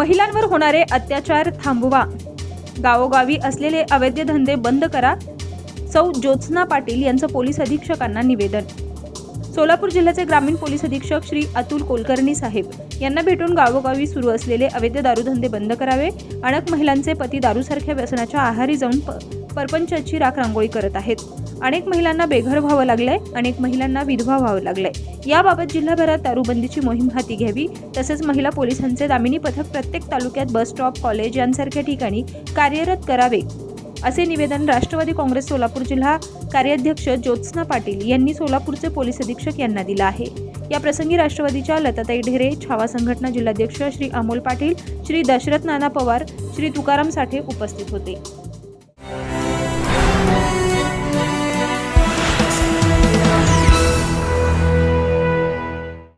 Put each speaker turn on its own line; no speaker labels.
महिलांवर होणारे अत्याचार थांबवा. गावोगावी असलेले अवैध धंदे बंद करा. सौ. ज्योत्स्ना पाटील यांचं पोलीस अधीक्षकांना निवेदन. सोलापूर जिल्ह्याचे ग्रामीण पोलीस अधीक्षक श्री अतुल कुलकर्णी साहेब यांना भेटून गावोगावी सुरू असलेले अवैध दारूधंदे बंद करावे. अनेक महिलांचे पती दारूसारख्या व्यसनाच्या आहारी जाऊन प परपंचाची राख रांगोळी करत आहेत. अनेक महिलांना बेघर व्हावं लागलंय अनेक महिलांना विधवा व्हावं लागलंय. याबाबत जिल्हाभरात दारूबंदीची मोहीम हाती घ्यावी तसंच महिला पोलिसांचे दामिनी पथक प्रत्येक तालुक्यात बस स्टॉप कॉलेज यांसारख्या ठिकाणी कार्यरत करावे असे निवेदन राष्ट्रवादी काँग्रेस सोलापूर जिल्हा कार्याध्यक्ष ज्योत्स्ना पाटील यांनी सोलापूरचे पोलीस अधीक्षक यांना दिला आहे. या प्रसंगी राष्ट्रवादीच्या लताताई ढेरे छावा संघटना जिल्हाध्यक्ष श्री अमोल पाटील श्री दशरथ नाना पवार श्री तुकाराम साठे उपस्थित होते.